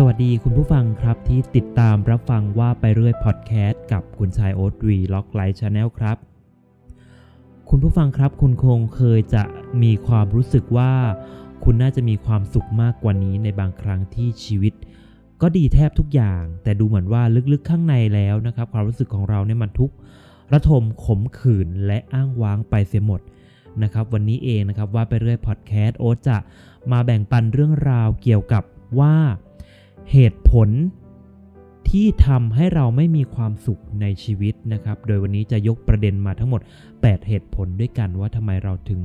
สวัสดีคุณผู้ฟังครับที่ติดตามรับฟังว่าไปเรื่อยพอดแคสต์กับคุณชายโอ๊ตวีล็อกไลท์ชาแนลครับ คุณผู้ฟังครับคุณคงเคยจะมีความรู้สึกว่า คุณน่าจะมีความสุขมากกว่านี้ในบางครั้งที่ชีวิต ก็ดีแทบทุกอย่าง แต่ดูเหมือนว่าลึกๆข้างในแล้วนะครับ ความรู้สึกของเราเนี่ยมันทุกข์ระทมขมขื่นและอ้างว้างไปเสียหมดนะครับ วันนี้เองนะครับว่าไปเรื่อยพอดแคสต์โอ๊ตจะมาแบ่งปันเรื่องราวเกี่ยวกับว่า เหตุผลที่ทำให้เราไม่มีความสุขในชีวิตนะครับ โดยวันนี้จะยกประเด็นมาทั้งหมด 8 เหตุผลด้วยกันว่าทำไมเราถึง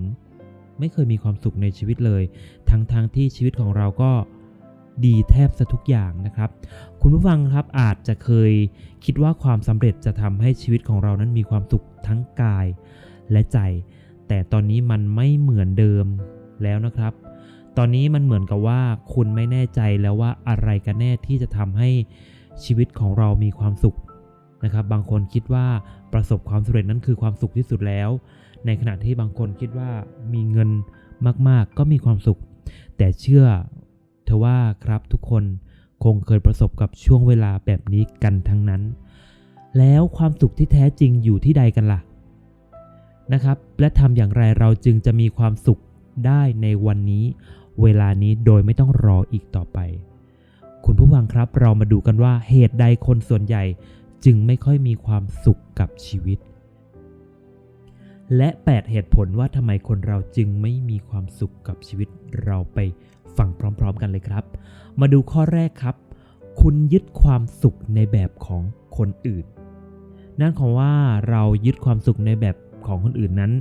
ไม่เคยมีความสุขในชีวิตเลย ทั้งๆทที่ชีวิตของเราก็ดีแทบจะทุกอย่างนะครับ คุณผู้ฟังครับอาจจะเคยคิดว่าความสำเร็จจะทำให้ชีวิตของเรานั้นมีความสุขทั้งกายและใจ แต่ตอนนี้มันไม่เหมือนเดิมแล้วนะครับ ตอนนี้มันเหมือนกับว่าคุณไม่แน่ใจแล้วว่าอะไรกันแน่ที่จะทำให้ชีวิตของเรามีความสุขนะครับ บางคนคิดว่าประสบความสำเร็จนั้นคือความสุขที่สุดแล้ว ในขณะที่บางคนคิดว่ามีเงินมาก ๆ ก็มีความสุข แต่เชื่อเธอว่าครับทุกคนคงเคยประสบกับช่วงเวลาแบบนี้กันทั้งนั้น แล้วความสุขที่แท้จริงอยู่ที่ใดกันล่ะนะครับ และทำอย่างไรเราจึงจะมีความสุขได้ในวันนี้ เวลานี้โดยไม่ต้องรออีกต่อไป คุณผู้ฟังครับเรามาดูกันว่าเหตุใดคนส่วนใหญ่จึงไม่ค่อยมีความสุขกับชีวิต และ 8 เหตุผลว่าทำไมคนเราจึงไม่มีความสุขกับชีวิตเราไปฟังพร้อม ๆ กันเลยครับ มาดูข้อแรกครับ คุณยึดความสุขในแบบของคนอื่น นั่นของว่าเรายึดความสุขในแบบของคนอื่นนั้น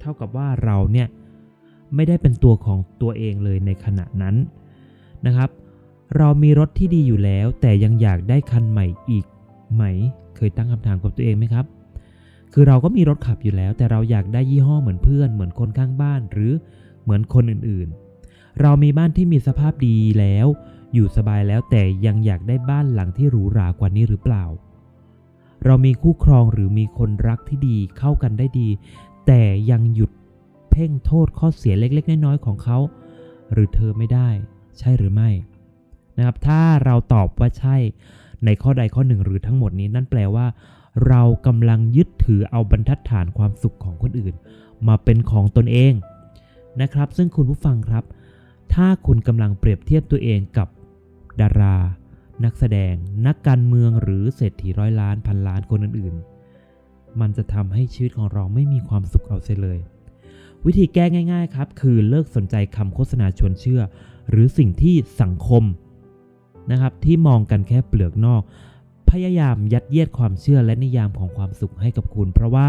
เท่ากับว่าเราเนี่ย ไม่ได้เป็นตัวของตัวเองเลยในขณะนั้นนะครับ เรามีรถที่ดีอยู่แล้ว แต่ยังอยากได้คันใหม่อีกไหม เคยตั้งคำถามกับตัวเองไหมครับ คือเราก็มีรถขับอยู่แล้ว แต่เราอยากได้ยี่ห้อเหมือนเพื่อน เหมือนคนข้างบ้านหรือเหมือนคนอื่นๆ เรามีบ้านที่มีสภาพดีแล้ว อยู่สบายแล้วแต่ยังอยากได้บ้านหลังที่หรูหรากว่านี้หรือเปล่า เรามีคู่ครองหรือมีคนรักที่ดีเข้ากันได้ดี แต่ยังหยุด เพ่งโทษข้อเสียเล็ก ๆ น้อยๆของเขา หรือเธอไม่ได้ ใช่หรือไม่นะครับ ถ้าเราตอบว่าใช่ ในข้อใดข้อหนึ่งหรือทั้งหมดนี้นั่นแปลว่า เรากำลังยึดถือเอาบรรทัดฐานความสุขของคนอื่น มาเป็นของตนเองนะครับ ซึ่งคุณผู้ฟังครับ ถ้าคุณกำลังเปรียบเทียบตัวเองกับดารา นักแสดง นักการเมืองหรือเศรษฐีร้อยล้านพันล้านคนอื่นๆ มันจะทำให้ชีวิตของเราไม่มีความสุขเอาเสียเลย วิธีแก้ง่าย ๆ ครับ คือเลิกสนใจคำโฆษณาชวนเชื่อ หรือสิ่งที่สังคมนะครับที่มองกันแค่เปลือกนอก พยายามยัดเยียดความเชื่อและนิยามของความสุขให้กับคุณ เพราะว่า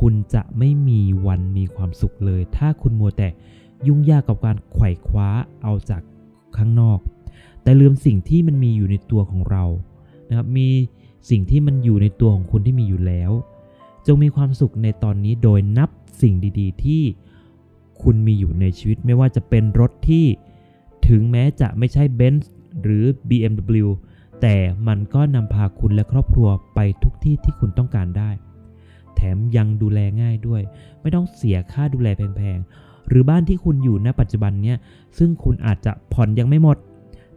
คุณจะไม่มีวันมีความสุขเลย ถ้าคุณมัวแต่ยุ่งยากกับการไขว่คว้าเอาจากข้างนอก แต่ลืมสิ่งที่มันมีอยู่ในตัวของเรานะครับมีสิ่งที่มันอยู่ในตัวของคุณที่มีอยู่แล้ว จงมีความสุขในตอนนี้โดยนับ สิ่งดีๆ ที่คุณมีอยู่ในชีวิตไม่ว่าจะเป็นรถที่ถึงแม้จะไม่ใช่เบนซ์หรือ BMW แต่มันก็นำพาคุณและครอบครัวไปทุกที่ที่คุณต้องการได้ แถมยังดูแลง่ายด้วย ไม่ต้องเสียค่าดูแลแพงๆ หรือบ้านที่คุณอยู่ณปัจจุบันเนี้ยซึ่งคุณอาจจะผ่อนยังไม่หมด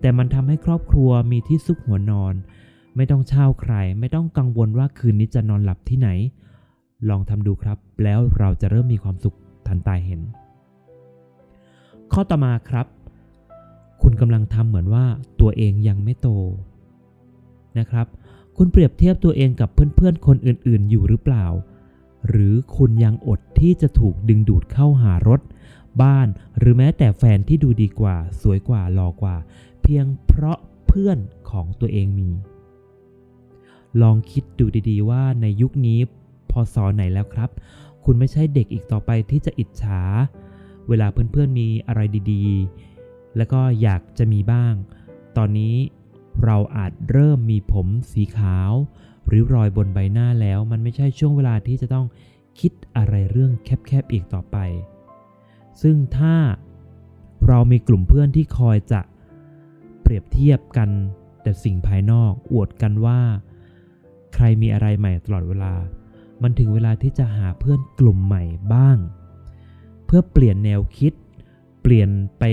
แต่มันทำให้ครอบครัวมีที่ซุกหัวนอน ไม่ต้องเช่าใคร ไม่ต้องกังวลว่าคืนนี้จะนอนหลับที่ไหน ลองทำดูครับ แล้วเราจะเริ่มมีความสุขทันตาเห็น ข้อต่อมาครับ คุณกำลังทำเหมือนว่าตัวเองยังไม่โตนะครับ คุณเปรียบเทียบตัวเองกับเพื่อนๆ คนอื่นๆ อยู่หรือเปล่า หรือคุณยังอดที่จะถูกดึงดูดเข้าหารถ บ้านหรือแม้แต่แฟนที่ดูดีกว่า สวยกว่าหล่อกว่า เพียงเพราะเพื่อนของตัวเองมีลองคิดดูดีๆว่าในยุคนี้ พอสอไหนแล้วครับ คุณไม่ใช่เด็กอีกต่อไปที่จะอิจฉา เวลาเพื่อนๆมีอะไรดีๆ แล้วก็อยากจะมีบ้าง ตอนนี้เราอาจเริ่มมีผมสีขาว ริ้วรอยบนใบหน้าแล้ว มันไม่ใช่ช่วงเวลาที่จะต้องคิดอะไรเรื่องแคบๆอีกต่อไป ซึ่งถ้าเรามีกลุ่มเพื่อนที่คอยจะเปรียบเทียบกัน แต่สิ่งภายนอกอวดกันว่า ใครมีอะไรใหม่ตลอดเวลา มันถึงเวลาที่จะหาเพื่อนกลุ่มใหม่บ้าง เพื่อเปลี่ยนแนวคิด เปลี่ยนไป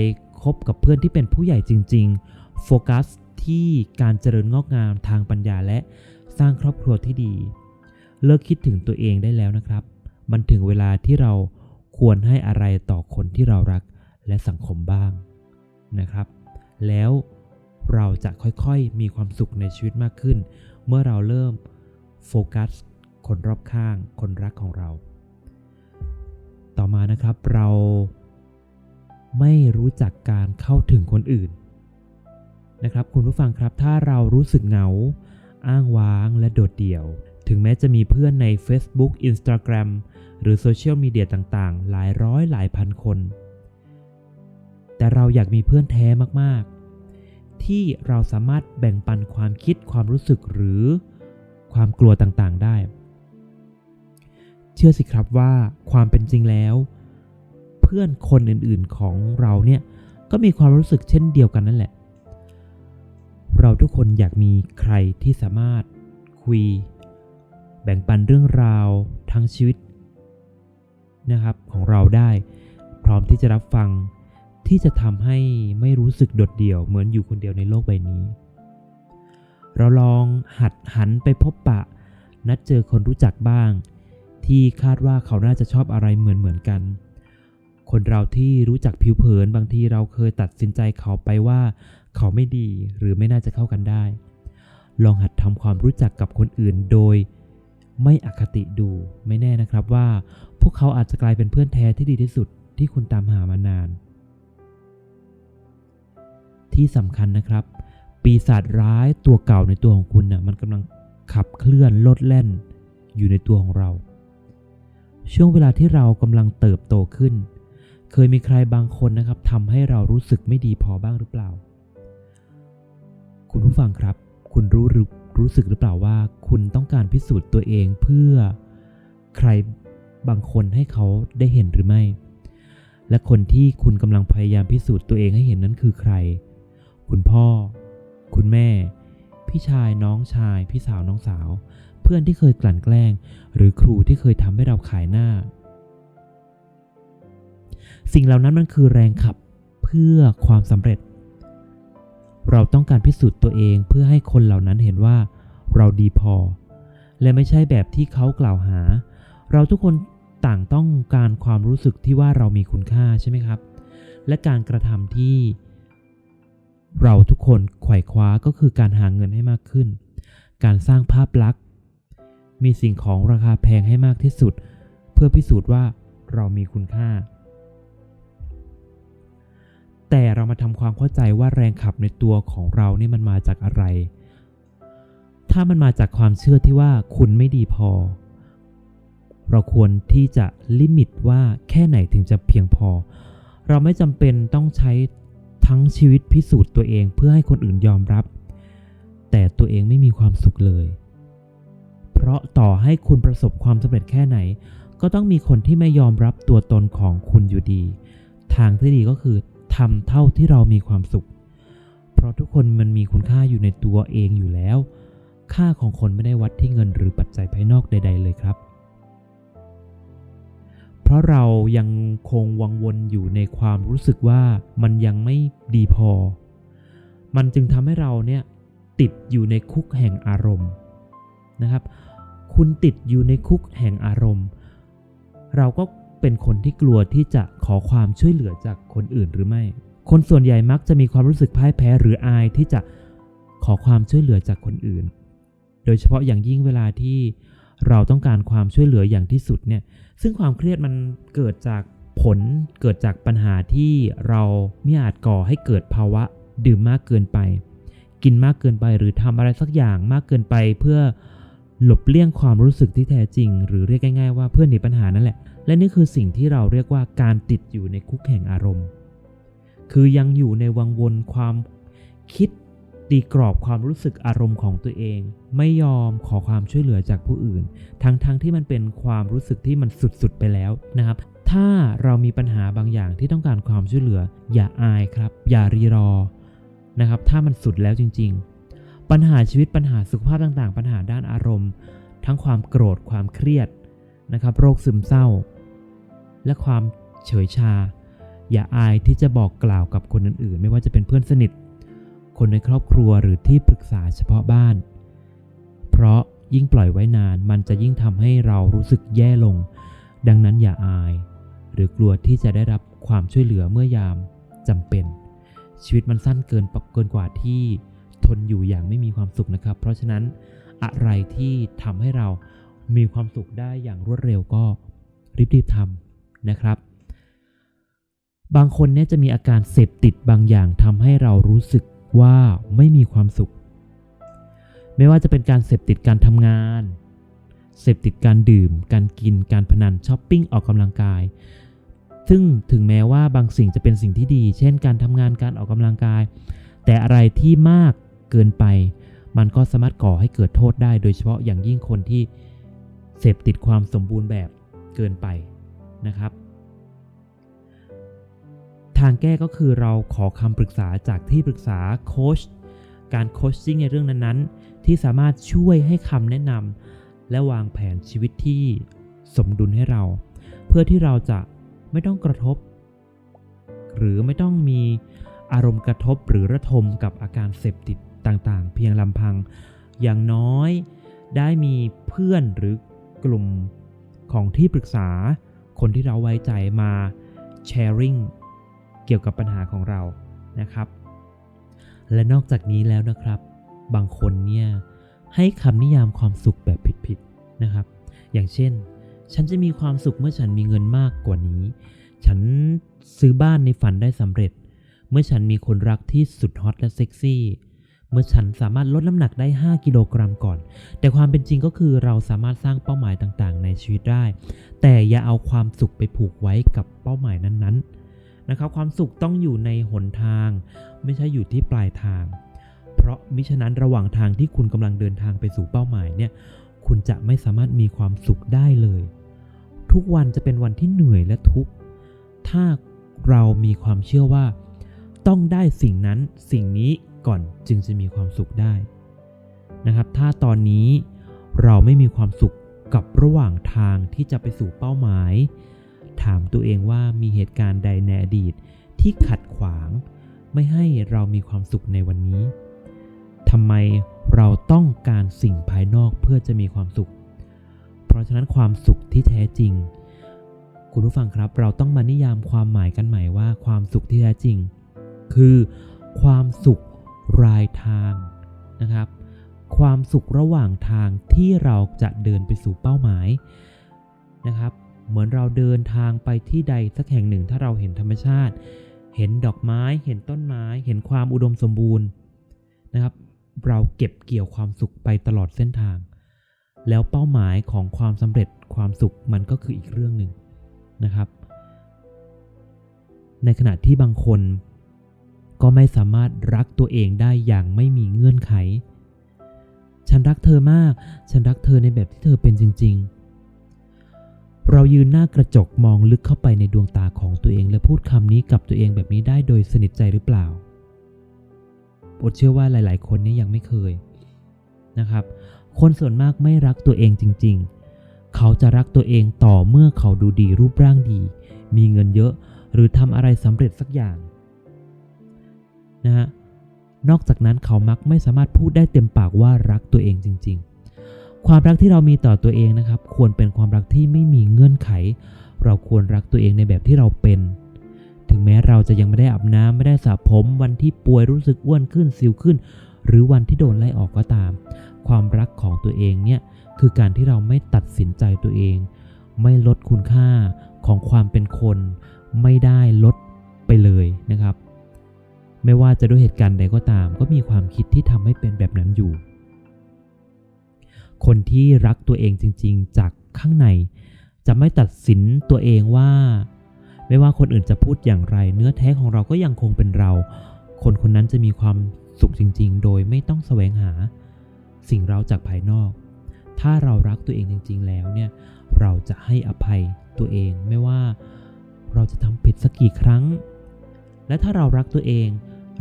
คบกับเพื่อนที่เป็นผู้ใหญ่จริง ๆ โฟกัสที่การเจริญงอกงามทางปัญญาและสร้างครอบครัวที่ดี เลิกคิดถึงตัวเองได้แล้วนะครับ มันถึงเวลาที่เราควรให้อะไรต่อคนที่เรารักและสังคมบ้างนะครับ แล้วเราจะค่อยๆมีความสุขในชีวิตมากขึ้น เมื่อเราเริ่มโฟกัส คนรอบข้าง คนรักของเรา ต่อมานะครับเราไม่รู้จักการเข้าถึงคนอื่นนะครับ คุณผู้ฟังครับถ้าเรารู้สึกเหงา อ้างว้างและโดดเดี่ยว ถึงแม้จะมีเพื่อนใน Facebook Instagram หรือโซเชียลมีเดียต่างๆ หลายร้อยหลายพันคน แต่เราอยากมีเพื่อนแท้มากๆ ที่เราสามารถแบ่งปันความคิดความรู้สึกหรือความกลัวต่างๆ ได้ เชื่อสิครับว่าความเป็นจริงแล้ว เพื่อนคนอื่นๆของเราเนี่ยก็มีความรู้สึกเช่นเดียวกันนั่นแหละ เราทุกคนอยากมีใครที่สามารถคุย แบ่งปันเรื่องราวทั้งชีวิตนะครับของเราได้ พร้อมที่จะรับฟังที่จะทำให้ไม่รู้สึกโดดเดี่ยวเหมือนอยู่คนเดียวในโลกใบนี้ เราลองหัดหันไปพบปะ นัดเจอคนรู้จักบ้าง ที่คาดว่าเขาน่าจะชอบอะไรเหมือนเหมือนกัน คนเราที่รู้จักผิวเผินบางทีเราเคยตัดสินใจเขาไปว่า เขาไม่ดีหรือไม่น่าจะเข้ากันได้ ลองหัดทำความรู้จักกับคนอื่นโดย ไม่อคติดูไม่แน่นะครับว่า พวกเขาอาจจะกลายเป็นเพื่อนแท้ที่ดีที่สุดที่คุณตามหามานาน ที่สำคัญนะครับ ปีศาจร้ายตัวเก่าในตัวของคุณนะ่ะมันกำลังขับเคลื่อนลดแล่นอยู่ในตัวของเรา ช่วงเวลาที่เรากำลังเติบโตขึ้น เคยมีใครบางคนนะครับทำให้เรารู้สึกไม่ดีพอบ้างหรือเปล่า คุณผู้ฟังครับ คุณรู้หรือรู้สึกหรือเปล่าว่า คุณต้องการพิสูจน์ตัวเองเพื่อใครบางคนให้เขาได้เห็นหรือไม่ และคนที่คุณกำลังพยายามพิสูจน์ตัวเองให้เห็นนั้นคือใคร คุณพ่อ คุณแม่ พี่ชายน้องชาย พี่สาวน้องสาว พื่อนที่เคยกลั่นแกล้ง หรือครูที่เคยทำให้เราขายหน้า สิ่งเหล่านั้นมันคือแรงขับเพื่อความสำเร็จ เราต้องการพิสูจน์ตัวเองเพื่อให้คนเหล่านั้นเห็นว่าเราดีพอ และไม่ใช่แบบที่เขากล่าวหา เราทุกคนต่างต้องการความรู้สึกที่ว่าเรามีคุณค่าใช่ไหมครับ และการกระทำที่ เราทุกคนไขว่คว้าก็คือการหาเงินให้มากขึ้น การสร้างภาพลักษณ์ มีสิ่งของราคาแพงให้มากที่สุด เพื่อพิสูจน์ว่าเรามีคุณค่า แต่เรามาทำความเข้าใจว่าแรงขับในตัวของเรานี่มันมาจากอะไร ถ้ามันมาจากความเชื่อที่ว่าคุณไม่ดีพอ เราควรที่จะลิมิตว่าแค่ไหนถึงจะเพียงพอ เราไม่จำเป็นต้องใช้ทั้งชีวิตพิสูจน์ตัวเองเพื่อให้คนอื่นยอมรับ แต่ตัวเองไม่มีความสุขเลย เพราะต่อให้คุณประสบความสำเร็จแค่ไหน ก็ต้องมีคนที่ไม่ยอมรับตัวตนของคุณอยู่ดี ทางที่ดีก็คือทำเท่าที่เรามีความสุข เพราะทุกคนมันมีคุณค่าอยู่ในตัวเองอยู่แล้ว ค่าของคนไม่ได้วัดที่เงินหรือปัจจัยภายนอกใด ๆ เลยครับ เพราะเรายังคงวังวนอยู่ในความรู้สึกว่ามันยังไม่ดีพอ มันจึงทำให้เราเนี่ยติดอยู่ในคุกแห่งอารมณ์นะครับ คุณติดอยู่ในคุกแห่งอารมณ์ เราก็เป็นคนที่กลัวที่จะขอความช่วยเหลือจากคนอื่นหรือไม่ คนส่วนใหญ่มักจะมีความรู้สึกพ่ายแพ้หรืออายที่จะขอความช่วยเหลือจากคนอื่น โดยเฉพาะอย่างยิ่งเวลาที่เราต้องการความช่วยเหลืออย่างที่สุดเนี่ย ซึ่งความเครียดมันเกิดจากผลเกิดจากปัญหาที่เราไม่อาจก่อให้เกิดภาวะดื่มมากเกินไป กินมากเกินไปหรือทำอะไรสักอย่างมากเกินไปเพื่อ หลบเลี่ยงความรู้สึกที่แท้จริง หรือเรียกง่ายๆว่าเพื่อหนีปัญหานั่นแหละ และนี่คือสิ่งที่เราเรียกว่าการติดอยู่ในคุกแห่งอารมณ์ คือยังอยู่ในวังวนความคิดตีกรอบความรู้สึกอารมณ์ของตัวเอง ไม่ยอมขอความช่วยเหลือจากผู้อื่น ทั้งๆทที่มันเป็นความรู้สึกที่มันสุดๆไปแล้วนะครับ ถ้าเรามีปัญหาบางอย่างที่ต้องการความช่วยเหลือ อย่าอายครับ อย่ารีรอนะครับ ถ้ามันสุดแล้วจริง ๆ ปัญหาชีวิตปัญหาสุขภาพต่างๆ ปัญหาด้านอารมณ์ ทั้งความโกรธความเครียดนะครับ โรคซึมเศร้า และความเฉยชา อย่าอายที่จะบอกกล่าวกับคนอื่นๆ ไม่ว่าจะเป็นเพื่อนสนิท คนในครอบครัวหรือที่ปรึกษาเฉพาะบ้าน เพราะยิ่งปล่อยไว้นานมันจะยิ่งทำให้เรารู้สึกแย่ลง ดังนั้นอย่าอาย หรือกลัวที่จะได้รับความช่วยเหลือเมื่อยามจำเป็น ชีวิตมันสั้นเกินเกินกว่าที่ ทนอยู่อย่างไม่มีความสุขนะครับ เพราะฉะนั้นอะไรที่ทำให้เรามีความสุขได้อย่างรวดเร็วก็รีบๆทำนะครับ บางคนเนี่ยจะมีอาการเสพติดบางอย่างทำให้เรารู้สึกว่าไม่มีความสุข ไม่ว่าจะเป็นการเสพติดการทำงาน เสพติดการดื่ม การกิน การพนันช้อปปิ้งออกกำลังกาย ซึ่งถึงแม้ว่าบางสิ่งจะเป็นสิ่งที่ดี เช่น การทำงานการออกกำลังกาย แต่อะไรที่มาก เกินไป มันก็สามารถก่อให้เกิดโทษได้ โดยเฉพาะอย่างยิ่งคนที่เสพติดความสมบูรณ์แบบเกินไปนะครับ ทางแก้ก็คือเราขอคำปรึกษาจากที่ปรึกษาโค้ชการโคชซิ่งในเรื่องนั้นๆ ที่สามารถช่วยให้คำแนะนำและวางแผนชีวิตที่สมดุลให้เรา เพื่อที่เราจะไม่ต้องกระทบ หรือไม่ต้องมีอารมณ์กระทบหรือระทมกับอาการเสพติด ต่างๆ เพียงลำพัง อย่างน้อยได้มีเพื่อนหรือกลุ่มของที่ปรึกษา คนที่เราไว้ใจมาแชร์ริงเกี่ยวกับปัญหาของเรานะครับ และนอกจากนี้แล้วนะครับ บางคนเนี่ยให้คำนิยามความสุขแบบผิดๆนะครับ อย่างเช่น ฉันจะมีความสุขเมื่อฉันมีเงินมากกว่านี้ ฉันซื้อบ้านในฝันได้สำเร็จ เมื่อฉันมีคนรักที่สุดฮอตและเซ็กซี่ เมื่อฉันสามารถลดน้ำหนักได้ 5 กิโลกรัมก่อน แต่ความเป็นจริงก็คือเราสามารถสร้างเป้าหมายต่างๆ ในชีวิตได้ แต่อย่าเอาความสุขไปผูกไว้กับเป้าหมายนั้นๆ นะครับ ความสุขต้องอยู่ในหนทาง ไม่ใช่อยู่ที่ปลายทาง เพราะมิฉะนั้นระหว่างทางที่คุณกำลังเดินทางไปสู่เป้าหมายเนี่ย คุณจะไม่สามารถมีความสุขได้เลย ทุกวันจะเป็นวันที่เหนื่อยและทุกข์ ถ้าเรามีความเชื่อว่า ต้องได้สิ่งนั้นสิ่งนี้ ก่อนจึงจะมีความสุขได้นะครับ ถ้าตอนนี้เราไม่มีความสุขกับระหว่างทางที่จะไปสู่เป้าหมาย ถามตัวเองว่ามีเหตุการณ์ใดในอดีตที่ขัดขวาง ไม่ให้เรามีความสุขในวันนี้ทำไมเราต้องการสิ่งภายนอกเพื่อจะมีความสุข เพราะฉะนั้นความสุขที่แท้จริง คุณผู้ฟังครับเราต้องมานิยามความหมายกันใหม่ว่าความสุขที่แท้จริง คือความสุข รายทางนะครับ ความสุขระหว่างทางที่เราจะเดินไปสู่เป้าหมายนะครับ เหมือนเราเดินทางไปที่ใดสักแห่งหนึ่งถ้าเราเห็นธรรมชาติ เห็นดอกไม้ เห็นต้นไม้ เห็นความอุดมสมบูรณ์นะครับ เราเก็บเกี่ยวความสุขไปตลอดเส้นทาง แล้วเป้าหมายของความสำเร็จความสุขมันก็คืออีกเรื่องหนึ่งนะครับ ในขณะที่บางคน ก็ไม่สามารถรักตัวเองได้อย่างไม่มีเงื่อนไข ฉันรักเธอมาก ฉันรักเธอในแบบที่เธอเป็นจริง ๆ เรายืนหน้ากระจกมองลึกเข้าไปในดวงตาของตัวเองและพูดคำนี้กับตัวเองแบบนี้ได้โดยสนิทใจหรือเปล่าอดเชื่อว่าหลาย ๆ คนนี้ยังไม่เคยนะครับ คนส่วนมากไม่รักตัวเองจริง ๆ เขาจะรักตัวเองต่อเมื่อเขาดูดีรูปร่างดี มีเงินเยอะ หรือทำอะไรสำเร็จสักอย่าง นะฮะนอกจากนั้นเขามักไม่สามารถพูดได้เต็มปากว่ารักตัวเองจริง ๆ ความรักที่เรามีต่อตัวเองนะครับ ควรเป็นความรักที่ไม่มีเงื่อนไข เราควรรักตัวเองในแบบที่เราเป็น ถึงแม้เราจะยังไม่ได้อาบน้ำไม่ได้สระผม วันที่ป่วยรู้สึกอ้วนขึ้นสิวขึ้น หรือวันที่โดนไล่ออกก็ตาม ความรักของตัวเองเนี่ยคือการที่เราไม่ตัดสินใจตัวเอง ไม่ลดคุณค่าของความเป็นคน ไม่ได้ลดไปเลยนะครับ ไม่ว่าจะด้วยเหตุการณ์ใดก็ตาม ก็มีความคิดที่ทำให้เป็นแบบนั้นอยู่ คนที่รักตัวเองจริง ๆ จากข้างใน จะไม่ตัดสินตัวเองว่า ไม่ว่าคนอื่นจะพูดอย่างไร เนื้อแท้ของเราก็ยังคงเป็นเรา คนคนนั้นจะมีความสุขจริง ๆ โดยไม่ต้องแสวงหา สิ่งเราจากภายนอก ถ้าเรารักตัวเองจริง ๆ แล้วเนี่ย เราจะให้อภัยตัวเองไม่ว่าเราจะทำผิดสักกี่ครั้ง และถ้าเรารักตัวเอง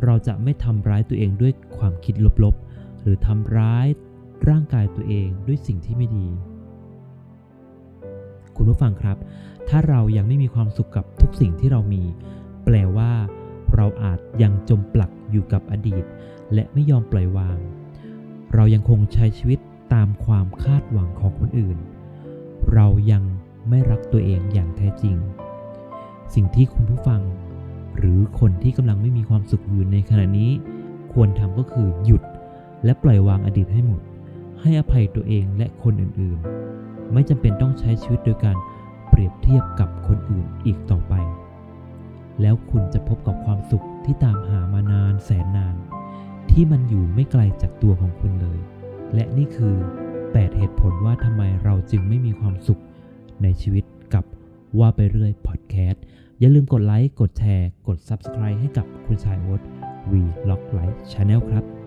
เราจะไม่ทำร้ายตัวเองด้วยความคิดลบๆ หรือทำร้ายร่างกายตัวเองด้วยสิ่งที่ไม่ดี คุณผู้ฟังครับ ถ้าเรายังไม่มีความสุขกับทุกสิ่งที่เรามี แปลว่าเราอาจยังจมปลักอยู่กับอดีต และไม่ยอมปล่อยวาง เรายังคงใช้ชีวิตตามความคาดหวังของคนอื่น เรายังไม่รักตัวเองอย่างแท้จริง สิ่งที่คุณผู้ฟัง หรือคนที่กำลังไม่มีความสุขอยู่ในขณะนี้ ควรทำก็คือหยุด และปล่อยวางอดีตให้หมด ให้อภัยตัวเองและคนอื่นๆ ไม่จำเป็นต้องใช้ชีวิตโดยการเปรียบเทียบกับคนอื่นอีกต่อไป แล้วคุณจะพบกับความสุขที่ตามหามานานแสนนาน ที่มันอยู่ไม่ไกลจากตัวของคุณเลย และนี่คือ 8 เหตุผลว่าทำไมเราจึงไม่มีความสุขในชีวิตกับว่าไปเรื่อยพอดแคสต์ อย่าลืมกดไลค์ กดแชร์ กด Subscribe ให้กับคุณชายโอ๊ตวีล็อกไลฟ์ชาแนลครับ